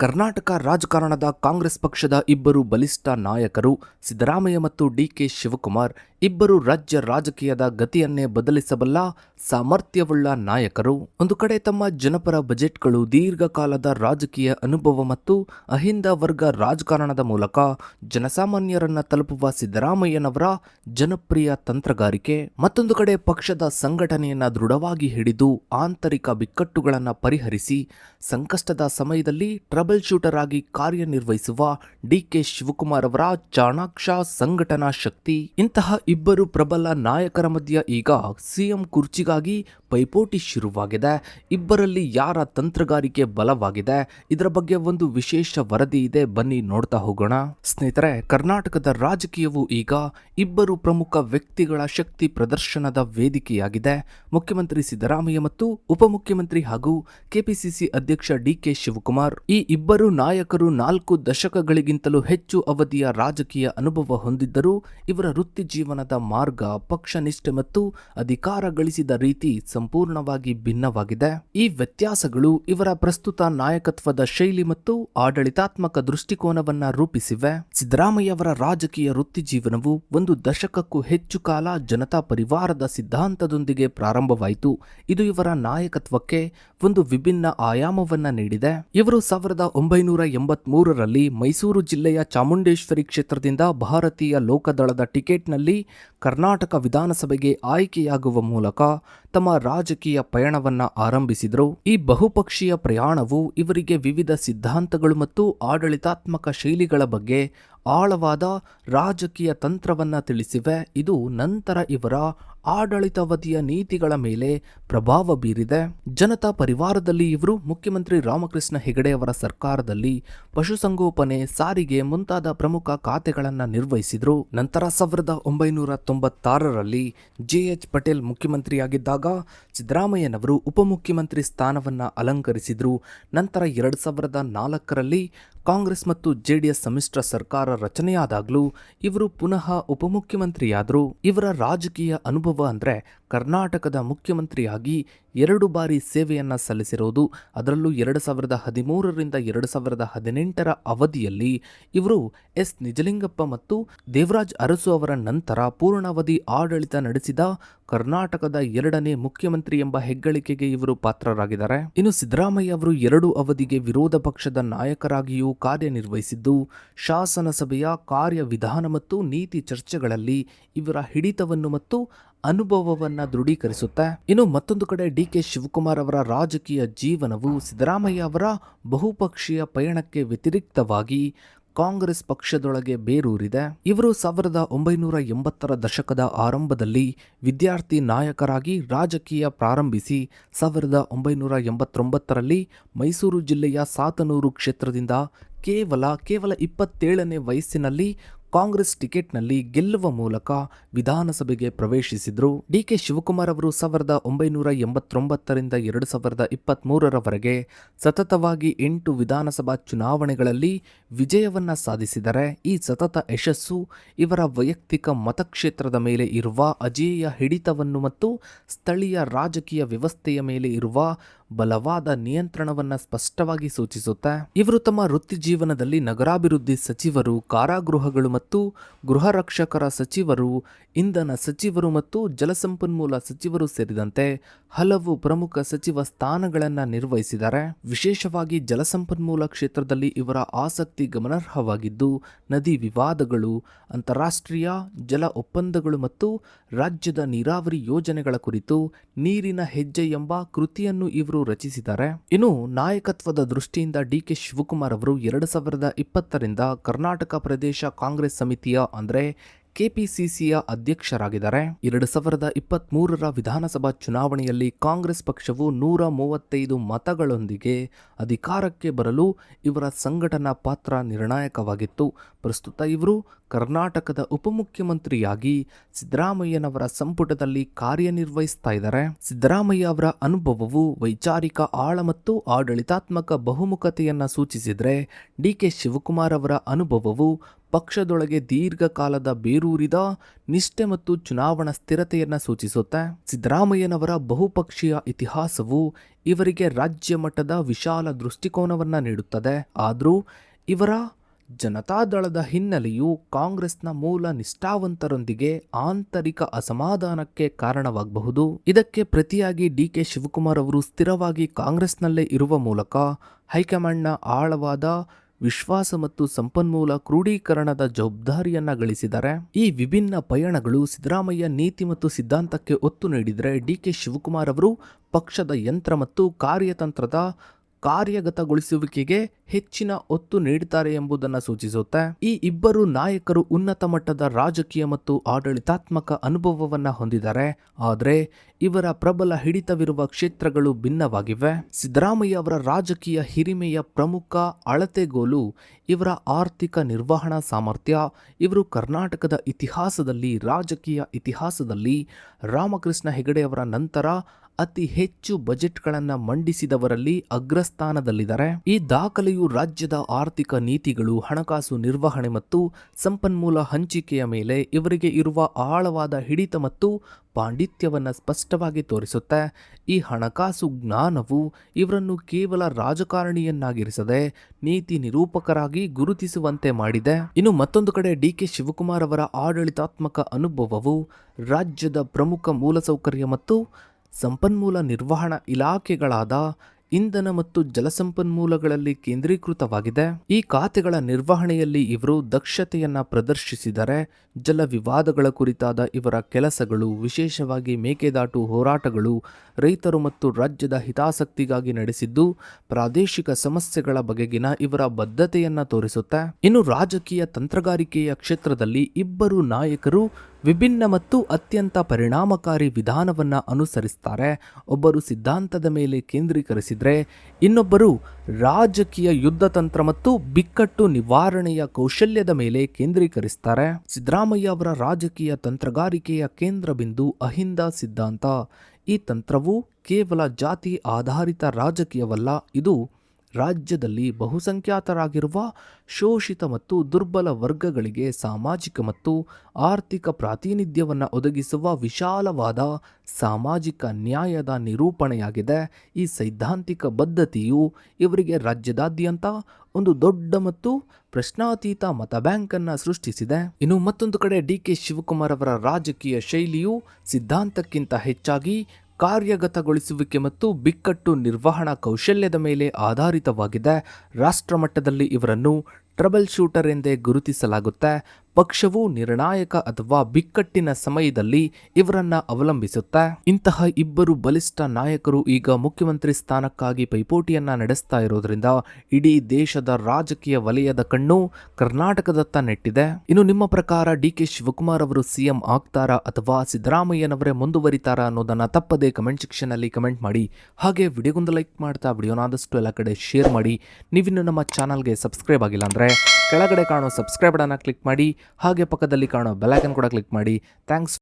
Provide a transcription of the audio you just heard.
ಕರ್ನಾಟಕ ರಾಜಕಾರಣದ ಕಾಂಗ್ರೆಸ್ ಪಕ್ಷದ ಇಬ್ಬರು ಬಲಿಷ್ಠ ನಾಯಕರು ಸಿದ್ದರಾಮಯ್ಯ ಮತ್ತು ಡಿಕೆ ಶಿವಕುಮಾರ್ ಇಬ್ಬರು ರಾಜ್ಯ ರಾಜಕೀಯದ ಗತಿಯನ್ನೇ ಬದಲಿಸಬಲ್ಲ ಸಾಮರ್ಥ್ಯವುಳ್ಳ ನಾಯಕರು ಒಂದು ಕಡೆ ತಮ್ಮ ಜನಪರ ಬಜೆಟ್ಗಳು ದೀರ್ಘಕಾಲದ ರಾಜಕೀಯ ಅನುಭವ ಮತ್ತು ಅಹಿಂದ ವರ್ಗ ರಾಜಕಾರಣದ ಮೂಲಕ ಜನಸಾಮಾನ್ಯರನ್ನ ತಲುಪುವ ಸಿದ್ದರಾಮಯ್ಯನವರ ಜನಪ್ರಿಯ ತಂತ್ರಗಾರಿಕೆ ಮತ್ತೊಂದು ಕಡೆ ಪಕ್ಷದ ಸಂಘಟನೆಯನ್ನ ದೃಢವಾಗಿ ಹಿಡಿದು ಆಂತರಿಕ ಬಿಕ್ಕಟ್ಟುಗಳನ್ನು ಪರಿಹರಿಸಿ ಸಂಕಷ್ಟದ ಸಮಯದಲ್ಲಿ ಟ್ರಬಲ್ ಶೂಟರ್ ಆಗಿ ಕಾರ್ಯನಿರ್ವಹಿಸುವ ಡಿಕೆ ಶಿವಕುಮಾರ್ ಅವರ ಚಾಣಾಕ್ಷ ಸಂಘಟನಾ ಶಕ್ತಿ. ಇಂತಹ ಇಬ್ಬರು ಪ್ರಬಲ ನಾಯಕರ ಮಧ್ಯ ಈಗ ಸಿಎಂ ಕುರ್ಚಿಗಾಗಿ ಪೈಪೋಟಿ ಶುರುವಾಗಿದೆ. ಇಬ್ಬರಲ್ಲಿ ಯಾರ ತಂತ್ರಗಾರಿಕೆ ಬಲವಾಗಿದೆ? ಇದರ ಬಗ್ಗೆ ಒಂದು ವಿಶೇಷ ವರದಿ ಇದೆ. ಬನ್ನಿ ನೋಡ್ತಾ ಹೋಗೋಣ. ಸ್ನೇಹಿತರೆ, ಕರ್ನಾಟಕದ ರಾಜಕೀಯವು ಈಗ ಇಬ್ಬರು ಪ್ರಮುಖ ವ್ಯಕ್ತಿಗಳ ಶಕ್ತಿ ಪ್ರದರ್ಶನದ ವೇದಿಕೆಯಾಗಿದೆ. ಮುಖ್ಯಮಂತ್ರಿ ಸಿದ್ದರಾಮಯ್ಯ ಮತ್ತು ಉಪಮುಖ್ಯಮಂತ್ರಿ ಹಾಗೂ ಕೆಪಿಸಿಸಿ ಅಧ್ಯಕ್ಷ ಡಿಕೆ ಶಿವಕುಮಾರ್. ಈ ಇಬ್ಬರು ನಾಯಕರು ನಾಲ್ಕು ದಶಕಗಳಿಗಿಂತಲೂ ಹೆಚ್ಚು ಅವಧಿಯ ರಾಜಕೀಯ ಅನುಭವ ಹೊಂದಿದ್ದರೂ ಇವರ ವೃತ್ತಿ ಜೀವನದ ಮಾರ್ಗ ಪಕ್ಷ ನಿಷ್ಠೆ ಮತ್ತು ಅಧಿಕಾರ ಗಳಿಸಿದ ರೀತಿ ಸಂಪೂರ್ಣವಾಗಿ ಭಿನ್ನವಾಗಿದೆ. ಈ ವ್ಯತ್ಯಾಸಗಳು ಇವರ ಪ್ರಸ್ತುತ ನಾಯಕತ್ವದ ಶೈಲಿ ಮತ್ತು ಆಡಳಿತಾತ್ಮಕ ದೃಷ್ಟಿಕೋನವನ್ನ ರೂಪಿಸಿವೆ. ಸಿದ್ದರಾಮಯ್ಯವರ ರಾಜಕೀಯ ವೃತ್ತಿ ಜೀವನವು ಒಂದು ದಶಕಕ್ಕೂ ಹೆಚ್ಚು ಕಾಲ ಜನತಾ ಪರಿವಾರದ ಸಿದ್ಧಾಂತದೊಂದಿಗೆ ಪ್ರಾರಂಭವಾಯಿತು. ಇದು ಇವರ ನಾಯಕತ್ವಕ್ಕೆ ಒಂದು ವಿಭಿನ್ನ ಆಯಾಮವನ್ನ ನೀಡಿದೆ. ಇವರು ಸಾವಿರದ ಒಂಬೈನೂರ ಎಂಬತ್ ಮೂರರಲ್ಲಿ ಮೈಸೂರು ಜಿಲ್ಲೆಯ ಚಾಮುಂಡೇಶ್ವರಿ ಕ್ಷೇತ್ರದಿಂದ ಭಾರತೀಯ ಲೋಕದಳದ ಟಿಕೆಟ್ನಲ್ಲಿ ಕರ್ನಾಟಕ ವಿಧಾನಸಭೆಗೆ ಆಯ್ಕೆಯಾಗುವ ಮೂಲಕ ತಮ್ಮ ರಾಜಕೀಯ ಪಯಣವನ್ನ ಆರಂಭಿಸಿದರು. ಈ ಬಹುಪಕ್ಷೀಯ ಪ್ರಯಾಣವು ಇವರಿಗೆ ವಿವಿಧ ಸಿದ್ಧಾಂತಗಳು ಮತ್ತು ಆಡಳಿತಾತ್ಮಕ ಶೈಲಿಗಳ ಬಗ್ಗೆ ಆಳವಾದ ರಾಜಕೀಯ ತಂತ್ರವನ್ನ ತಿಳಿಸಿವೆ. ಇದು ನಂತರ ಇವರ ಆಡಳಿತಾವಧಿಯ ನೀತಿಗಳ ಮೇಲೆ ಪ್ರಭಾವ ಬೀರಿದೆ. ಜನತಾ ಪರಿವಾರದಲ್ಲಿ ಇವರು ಮುಖ್ಯಮಂತ್ರಿ ರಾಮಕೃಷ್ಣ ಹೆಗಡೆಯವರ ಸರ್ಕಾರದಲ್ಲಿ ಪಶುಸಂಗೋಪನೆ ಸಾರಿಗೆ ಮುಂತಾದ ಪ್ರಮುಖ ಖಾತೆಗಳನ್ನು ನಿರ್ವಹಿಸಿದರು. ನಂತರ ಸಾವಿರದ ಒಂಬೈನೂರ ತೊಂಬತ್ತಾರರಲ್ಲಿ ಜೆಎಚ್ ಪಟೇಲ್ ಮುಖ್ಯಮಂತ್ರಿಯಾಗಿದ್ದಾಗ ಸಿದ್ದರಾಮಯ್ಯನವರು ಉಪಮುಖ್ಯಮಂತ್ರಿ ಸ್ಥಾನವನ್ನು ಅಲಂಕರಿಸಿದರು. ನಂತರ ಎರಡು ಸಾವಿರದ ನಾಲ್ಕರಲ್ಲಿ ಕಾಂಗ್ರೆಸ್ ಮತ್ತು ಜೆಡಿಎಸ್ ಸಮ್ಮಿಶ್ರ ಸರ್ಕಾರ ರಚನೆಯಾದಾಗಲೂ ಇವರು ಪುನಃ ಉಪಮುಖ್ಯಮಂತ್ರಿಯಾದರು. ಇವರ ರಾಜಕೀಯ ಅನುಭವ ಅಂದ್ರೆ ಕರ್ನಾಟಕದ ಮುಖ್ಯಮಂತ್ರಿಯಾಗಿ ಎರಡು ಬಾರಿ ಸೇವೆಯನ್ನ ಸಲ್ಲಿಸಿರುವುದು ಅದರಲ್ಲೂ ಎರಡು ಸಾವಿರದ ಹದಿಮೂರರಿಂದ ಎರಡು ಸಾವಿರದ ಹದಿನೆಂಟರ ಅವಧಿಯಲ್ಲಿ ಇವರು ಎಸ್. ನಿಜಲಿಂಗಪ್ಪ ಮತ್ತು ದೇವರಾಜ್ ಅರಸು ಅವರ ನಂತರ ಪೂರ್ಣಾವಧಿ ಆಡಳಿತ ನಡೆಸಿದ ಕರ್ನಾಟಕದ ಎರಡನೇ ಮುಖ್ಯಮಂತ್ರಿ ಎಂಬ ಹೆಗ್ಗಳಿಕೆಗೆ ಇವರು ಪಾತ್ರರಾಗಿದ್ದಾರೆ. ಇನ್ನು ಸಿದ್ದರಾಮಯ್ಯ ಅವರು ಎರಡು ಅವಧಿಗೆ ವಿರೋಧ ಪಕ್ಷದ ನಾಯಕರಾಗಿಯೂ ಕಾರ್ಯನಿರ್ವಹಿಸಿದ್ದು. ಶಾಸನಸಭೆಯ ಕಾರ್ಯವಿಧಾನ ಮತ್ತು ನೀತಿ ಚರ್ಚೆಗಳಲ್ಲಿ ಇವರ ಹಿಡಿತವನ್ನು ಮತ್ತು ಅನುಭವವನ್ನು ದೃಢೀಕರಿಸುತ್ತೆ. ಇನ್ನು ಮತ್ತೊಂದು ಕಡೆ ಡಿ ಕೆ ಶಿವಕುಮಾರ್ ಅವರ ರಾಜಕೀಯ ಜೀವನವು ಸಿದ್ದರಾಮಯ್ಯ ಅವರ ಬಹುಪಕ್ಷೀಯ ಪಯಣಕ್ಕೆ ವ್ಯತಿರಿಕ್ತವಾಗಿ ಕಾಂಗ್ರೆಸ್ ಪಕ್ಷದೊಳಗೆ ಬೇರೂರಿದೆ. ಇವರು ಸಾವಿರದ ಒಂಬೈನೂರ ಎಂಬತ್ತರ ದಶಕದ ಆರಂಭದಲ್ಲಿ ವಿದ್ಯಾರ್ಥಿ ನಾಯಕರಾಗಿ ರಾಜಕೀಯ ಪ್ರಾರಂಭಿಸಿ ಸಾವಿರದ ಒಂಬೈನೂರ ಎಂಬತ್ತೊಂಬತ್ತರಲ್ಲಿ ಮೈಸೂರು ಜಿಲ್ಲೆಯ ಸಾತನೂರು ಕ್ಷೇತ್ರದಿಂದ ಕೇವಲ ಕೇವಲ ಇಪ್ಪತ್ತೇಳನೇ ವಯಸ್ಸಿನಲ್ಲಿ ಕಾಂಗ್ರೆಸ್ ಟಿಕೆಟ್ನಲ್ಲಿ ಗೆಲ್ಲುವ ಮೂಲಕ ವಿಧಾನಸಭೆಗೆ ಪ್ರವೇಶಿಸಿದ್ರು. ಡಿಕೆ ಶಿವಕುಮಾರ್ ಅವರು ಸಾವಿರದ ಒಂಬೈನೂರ ಎಂಬತ್ತೊಂಬತ್ತರಿಂದ ಎರಡು ಸಾವಿರದ ಇಪ್ಪತ್ತ್ಮೂರರವರೆಗೆ ಸತತವಾಗಿ ಎಂಟು ವಿಧಾನಸಭಾ ಚುನಾವಣೆಗಳಲ್ಲಿ ವಿಜಯವನ್ನ ಸಾಧಿಸಿದರೆ, ಈ ಸತತ ಯಶಸ್ಸು ಇವರ ವೈಯಕ್ತಿಕ ಮತಕ್ಷೇತ್ರದ ಮೇಲೆ ಇರುವ ಅಜೇಯ ಹಿಡಿತವನ್ನು ಮತ್ತು ಸ್ಥಳೀಯ ರಾಜಕೀಯ ವ್ಯವಸ್ಥೆಯ ಮೇಲೆ ಇರುವ ಬಲವಾದ ನಿಯಂತ್ರಣವನ್ನ ಸ್ಪಷ್ಟವಾಗಿ ಸೂಚಿಸುತ್ತೆ, ಇವರು ತಮ್ಮ ವೃತ್ತಿ ಜೀವನದಲ್ಲಿ ನಗರಾಭಿವೃದ್ಧಿ ಸಚಿವರು, ಕಾರಾಗೃಹಗಳು ಮತ್ತು ಗೃಹ ರಕ್ಷಕರ ಸಚಿವರು, ಇಂಧನ ಸಚಿವರು ಮತ್ತು ಜಲಸಂಪನ್ಮೂಲ ಸಚಿವರು ಸೇರಿದಂತೆ ಹಲವು ಪ್ರಮುಖ ಸಚಿವ ಸ್ಥಾನಗಳನ್ನು ನಿರ್ವಹಿಸಿದ್ದಾರೆ. ವಿಶೇಷವಾಗಿ ಜಲಸಂಪನ್ಮೂಲ ಕ್ಷೇತ್ರದಲ್ಲಿ ಇವರ ಆಸಕ್ತಿ ಗಮನಾರ್ಹವಾಗಿದ್ದು, ನದಿ ವಿವಾದಗಳು, ಅಂತಾರಾಷ್ಟ್ರೀಯ ಜಲ ಒಪ್ಪಂದಗಳು ಮತ್ತು ರಾಜ್ಯದ ನೀರಾವರಿ ಯೋಜನೆಗಳ ಕುರಿತು ನೀರಿನ ಹೆಜ್ಜೆ ಎಂಬ ಕೃತಿಯನ್ನು ಇವರು ರಚಿಸಿದ್ದಾರೆ. ಇನ್ನು ನಾಯಕತ್ವದ ದೃಷ್ಟಿಯಿಂದ ಡಿ ಕೆ ಶಿವಕುಮಾರ್ ಅವರು ಎರಡು ಸಾವಿರದ ಇಪ್ಪತ್ತರಿಂದ ಕರ್ನಾಟಕ ಪ್ರದೇಶ ಕಾಂಗ್ರೆಸ್ ಸಮಿತಿಯ ಅಂದ್ರೆ ಕೆಪಿಸಿಸಿಯ ಅಧ್ಯಕ್ಷರಾಗಿದ್ದಾರೆ. ಎರಡು ಸಾವಿರದ ಇಪ್ಪತ್ತ್ ಮೂರರ ವಿಧಾನಸಭಾ ಚುನಾವಣೆಯಲ್ಲಿ ಕಾಂಗ್ರೆಸ್ ಪಕ್ಷವು ನೂರ ಮೂವತ್ತೈದು ಮತಗಳೊಂದಿಗೆ ಅಧಿಕಾರಕ್ಕೆ ಬರಲು ಇವರ ಸಂಘಟನಾ ಪಾತ್ರ ನಿರ್ಣಾಯಕವಾಗಿತ್ತು. ಪ್ರಸ್ತುತ ಇವರು ಕರ್ನಾಟಕದ ಉಪಮುಖ್ಯಮಂತ್ರಿಯಾಗಿ ಸಿದ್ದರಾಮಯ್ಯನವರ ಸಂಪುಟದಲ್ಲಿ ಕಾರ್ಯನಿರ್ವಹಿಸ್ತಾ ಇದ್ದಾರೆ. ಸಿದ್ದರಾಮಯ್ಯ ಅವರ ಅನುಭವವು ವೈಚಾರಿಕ ಆಳ ಮತ್ತು ಆಡಳಿತಾತ್ಮಕ ಬಹುಮುಖತೆಯನ್ನು ಸೂಚಿಸಿದರೆ ಡಿ ಕೆ ಶಿವಕುಮಾರ್ ಅವರ ಅನುಭವವು ಪಕ್ಷದೊಳಗೆ ದೀರ್ಘಕಾಲದ ಬೇರೂರಿದ ನಿಷ್ಠೆ ಮತ್ತು ಚುನಾವಣಾ ಸ್ಥಿರತೆಯನ್ನು ಸೂಚಿಸುತ್ತೆ. ಸಿದ್ದರಾಮಯ್ಯನವರ ಬಹುಪಕ್ಷೀಯ ಇತಿಹಾಸವು ಇವರಿಗೆ ರಾಜ್ಯ ಮಟ್ಟದ ವಿಶಾಲ ದೃಷ್ಟಿಕೋನವನ್ನು ನೀಡುತ್ತದೆ. ಆದರೂ ಇವರ ಜನತಾದಳದ ಹಿನ್ನೆಲೆಯು ಕಾಂಗ್ರೆಸ್ನ ಮೂಲ ನಿಷ್ಠಾವಂತರೊಂದಿಗೆ ಆಂತರಿಕ ಅಸಮಾಧಾನಕ್ಕೆ ಕಾರಣವಾಗಬಹುದು. ಇದಕ್ಕೆ ಪ್ರತಿಯಾಗಿ ಡಿ ಕೆ ಶಿವಕುಮಾರ್ ಅವರು ಸ್ಥಿರವಾಗಿ ಕಾಂಗ್ರೆಸ್ನಲ್ಲೇ ಇರುವ ಮೂಲಕ ಹೈಕಮಾಂಡ್ನ ಆಳವಾದ ವಿಶ್ವಾಸ ಮತ್ತು ಸಂಪನ್ಮೂಲ ಕ್ರೋಢೀಕರಣದ ಜವಾಬ್ದಾರಿಯನ್ನ ಗಳಿಸಿದ್ದಾರೆ. ಈ ವಿಭಿನ್ನ ಪಯಣಗಳು ಸಿದ್ದರಾಮಯ್ಯ ನೀತಿ ಮತ್ತು ಸಿದ್ಧಾಂತಕ್ಕೆ ಒತ್ತು ನೀಡಿದರೆ ಡಿ ಕೆ ಶಿವಕುಮಾರ್ ಅವರು ಪಕ್ಷದ ಯಂತ್ರ ಮತ್ತು ಕಾರ್ಯತಂತ್ರದ ಕಾರ್ಯಗತಗೊಳಿಸುವಿಕೆಗೆ ಹೆಚ್ಚಿನ ಒತ್ತು ನೀಡುತ್ತಾರೆ ಎಂಬುದನ್ನು ಸೂಚಿಸುತ್ತೆ. ಈ ಇಬ್ಬರು ನಾಯಕರು ಉನ್ನತ ಮಟ್ಟದ ರಾಜಕೀಯ ಮತ್ತು ಆಡಳಿತಾತ್ಮಕ ಅನುಭವವನ್ನು ಹೊಂದಿದ್ದಾರೆ. ಆದರೆ ಇವರ ಪ್ರಬಲ ಹಿಡಿತವಿರುವ ಕ್ಷೇತ್ರಗಳು ಭಿನ್ನವಾಗಿವೆ. ಸಿದ್ದರಾಮಯ್ಯ ಅವರ ರಾಜಕೀಯ ಹಿರಿಮೆಯ ಪ್ರಮುಖ ಅಳತೆಗೋಲು ಇವರ ಆರ್ಥಿಕ ನಿರ್ವಹಣಾ ಸಾಮರ್ಥ್ಯ. ಇವರು ಕರ್ನಾಟಕದ ಇತಿಹಾಸದಲ್ಲಿ, ರಾಜಕೀಯ ಇತಿಹಾಸದಲ್ಲಿ ರಾಮಕೃಷ್ಣ ಹೆಗಡೆಯವರ ನಂತರ ಅತಿ ಹೆಚ್ಚು ಬಜೆಟ್ಗಳನ್ನು ಮಂಡಿಸಿದವರಲ್ಲಿ ಅಗ್ರಸ್ಥಾನದಲ್ಲಿದ್ದಾರೆ. ಈ ದಾಖಲೆಯು ರಾಜ್ಯದ ಆರ್ಥಿಕ ನೀತಿಗಳು, ಹಣಕಾಸು ನಿರ್ವಹಣೆ ಮತ್ತು ಸಂಪನ್ಮೂಲ ಹಂಚಿಕೆಯ ಮೇಲೆ ಇವರಿಗೆ ಇರುವ ಆಳವಾದ ಹಿಡಿತ ಮತ್ತು ಪಾಂಡಿತ್ಯವನ್ನು ಸ್ಪಷ್ಟವಾಗಿ ತೋರಿಸುತ್ತೆ. ಈ ಹಣಕಾಸು ಜ್ಞಾನವು ಇವರನ್ನು ಕೇವಲ ರಾಜಕಾರಣಿಯನ್ನಾಗಿರಿಸದೆ ನೀತಿ ನಿರೂಪಕರಾಗಿ ಗುರುತಿಸುವಂತೆ ಮಾಡಿದೆ. ಇನ್ನು ಮತ್ತೊಂದು ಕಡೆ ಡಿ ಕೆ ಶಿವಕುಮಾರ್ ಅವರ ಆಡಳಿತಾತ್ಮಕ ಅನುಭವವು ರಾಜ್ಯದ ಪ್ರಮುಖ ಮೂಲಸೌಕರ್ಯ ಮತ್ತು ಸಂಪನ್ಮೂಲ ನಿರ್ವಹಣಾ ಇಲಾಖೆಗಳಾದ ಇಂಧನ ಮತ್ತು ಜಲಸಂಪನ್ಮೂಲಗಳಲ್ಲಿ ಕೇಂದ್ರೀಕೃತವಾಗಿದೆ. ಈ ಖಾತೆಗಳ ನಿರ್ವಹಣೆಯಲ್ಲಿ ಇವರು ದಕ್ಷತೆಯನ್ನ ಪ್ರದರ್ಶಿಸಿದರೆ ಜಲ ವಿವಾದಗಳ ಕುರಿತಾದ ಇವರ ಕೆಲಸಗಳು, ವಿಶೇಷವಾಗಿ ಮೇಕೆದಾಟು ಹೋರಾಟಗಳು ರೈತರು ಮತ್ತು ರಾಜ್ಯದ ಹಿತಾಸಕ್ತಿಗಾಗಿ ನಡೆಸಿದ್ದು ಪ್ರಾದೇಶಿಕ ಸಮಸ್ಯೆಗಳ ಬಗೆಗಿನ ಇವರ ಬದ್ಧತೆಯನ್ನ ತೋರಿಸುತ್ತೆ. ಇನ್ನು ರಾಜಕೀಯ ತಂತ್ರಗಾರಿಕೆಯ ಕ್ಷೇತ್ರದಲ್ಲಿ ಇಬ್ಬರು ನಾಯಕರು ವಿಭಿನ್ನ ಮತ್ತು ಅತ್ಯಂತ ಪರಿಣಾಮಕಾರಿ ವಿಧಾನವನ್ನ ಅನುಸರಿಸ್ತಾರೆ. ಒಬ್ಬರು ಸಿದ್ಧಾಂತದ ಮೇಲೆ ಕೇಂದ್ರೀಕರಿಸಿದರೆ, ಇನ್ನೊಬ್ಬರು ರಾಜಕೀಯ ಯುದ್ಧ ತಂತ್ರ ಮತ್ತು ಬಿಕ್ಕಟ್ಟು ನಿವಾರಣೆಯ ಕೌಶಲ್ಯದ ಮೇಲೆ ಕೇಂದ್ರೀಕರಿಸ್ತಾರೆ. ಸಿದ್ದರಾಮಯ್ಯ ಅವರ ರಾಜಕೀಯ ತಂತ್ರಗಾರಿಕೆಯ ಕೇಂದ್ರ ಬಿಂದು ಅಹಿಂದ ಸಿದ್ಧಾಂತ. ಈ ತಂತ್ರವು ಕೇವಲ ಜಾತಿ ಆಧಾರಿತ ರಾಜಕೀಯವಲ್ಲ, ಇದು ರಾಜ್ಯದಲ್ಲಿ ಬಹುಸಂಖ್ಯಾತರಾಗಿರುವ ಶೋಷಿತ ಮತ್ತು ದುರ್ಬಲ ವರ್ಗಗಳಿಗೆ ಸಾಮಾಜಿಕ ಮತ್ತು ಆರ್ಥಿಕ ಪ್ರಾತಿನಿಧ್ಯವನ್ನು ಒದಗಿಸುವ ವಿಶಾಲವಾದ ಸಾಮಾಜಿಕ ನ್ಯಾಯದ ನಿರೂಪಣೆಯಾಗಿದೆ. ಈ ಸೈದ್ಧಾಂತಿಕ ಬದ್ಧತೆಯು ಇವರಿಗೆ ರಾಜ್ಯದಾದ್ಯಂತ ಒಂದು ದೊಡ್ಡ ಮತ್ತು ಪ್ರಶ್ನಾತೀತ ಮತ ಬ್ಯಾಂಕನ್ನು ಸೃಷ್ಟಿಸಿದೆ. ಇನ್ನು ಮತ್ತೊಂದು ಕಡೆ ಡಿ ಕೆ ಶಿವಕುಮಾರ್ ಅವರ ರಾಜಕೀಯ ಶೈಲಿಯು ಸಿದ್ಧಾಂತಕ್ಕಿಂತ ಹೆಚ್ಚಾಗಿ ಕಾರ್ಯಗತಗೊಳಿಸುವಿಕೆ ಮತ್ತು ಬಿಕ್ಕಟ್ಟು ನಿರ್ವಹಣಾ ಕೌಶಲ್ಯದ ಮೇಲೆ ಆಧಾರಿತವಾಗಿದೆ. ರಾಷ್ಟ್ರಮಟ್ಟದಲ್ಲಿ ಇವರನ್ನು ಟ್ರಬಲ್ ಶೂಟರ್ ಎಂದೇ ಗುರುತಿಸಲಾಗುತ್ತೆ, ಪಕ್ಷವು ನಿರ್ಣಾಯಕ ಅಥವಾ ಬಿಕ್ಕಟ್ಟಿನ ಸಮಯದಲ್ಲಿ ಇವರನ್ನ ಅವಲಂಬಿಸುತ್ತೆ, ಇಂತಹ ಇಬ್ಬರು ಬಲಿಷ್ಠ ನಾಯಕರು ಈಗ ಮುಖ್ಯಮಂತ್ರಿ ಸ್ಥಾನಕ್ಕಾಗಿ ಪೈಪೋಟಿಯನ್ನ ನಡೆಸ್ತಾ ಇರೋದ್ರಿಂದ ಇಡೀ ದೇಶದ ರಾಜಕೀಯ ವಲಯದ ಕಣ್ಣು ಕರ್ನಾಟಕದತ್ತ ನೆಟ್ಟಿದೆ. ಇನ್ನು ನಿಮ್ಮ ಪ್ರಕಾರ ಡಿ ಕೆ ಶಿವಕುಮಾರ್ ಅವರು ಸಿಎಂ ಆಗ್ತಾರಾ ಅಥವಾ ಸಿದ್ದರಾಮಯ್ಯನವರೇ ಮುಂದುವರಿತಾರಾ ಅನ್ನೋದನ್ನ ತಪ್ಪದೆ ಕಮೆಂಟ್ ಸೆಕ್ಷನ್ ಅಲ್ಲಿ ಕಮೆಂಟ್ ಮಾಡಿ. ಹಾಗೆ ವಿಡಿಯೋಗೊಂದು ಲೈಕ್ ಮಾಡ್ತಾ, ವಿಡಿಯೋನಾದಷ್ಟು ಎಲ್ಲ ಕಡೆ ಶೇರ್ ಮಾಡಿ. ನೀವಿನ್ನು ನಮ್ಮ ಚಾನಲ್ಗೆ ಸಬ್ಸ್ಕ್ರೈಬ್ ಆಗಿಲ್ಲ ಅಂದ್ರೆ ಕೆಳಗಡೆ ಕಾಣೋ ಸಬ್ಸ್ಕ್ರೈಬ್ ಬಟನ್ನ ಕ್ಲಿಕ್ ಮಾಡಿ ಹಾಗೆ ಪಕ್ಕದಲ್ಲಿ ಕಾಣೋ ಬೆಲೈಕನ್ ಕೂಡ ಕ್ಲಿಕ್ ಮಾಡಿ. ಥ್ಯಾಂಕ್ಸ್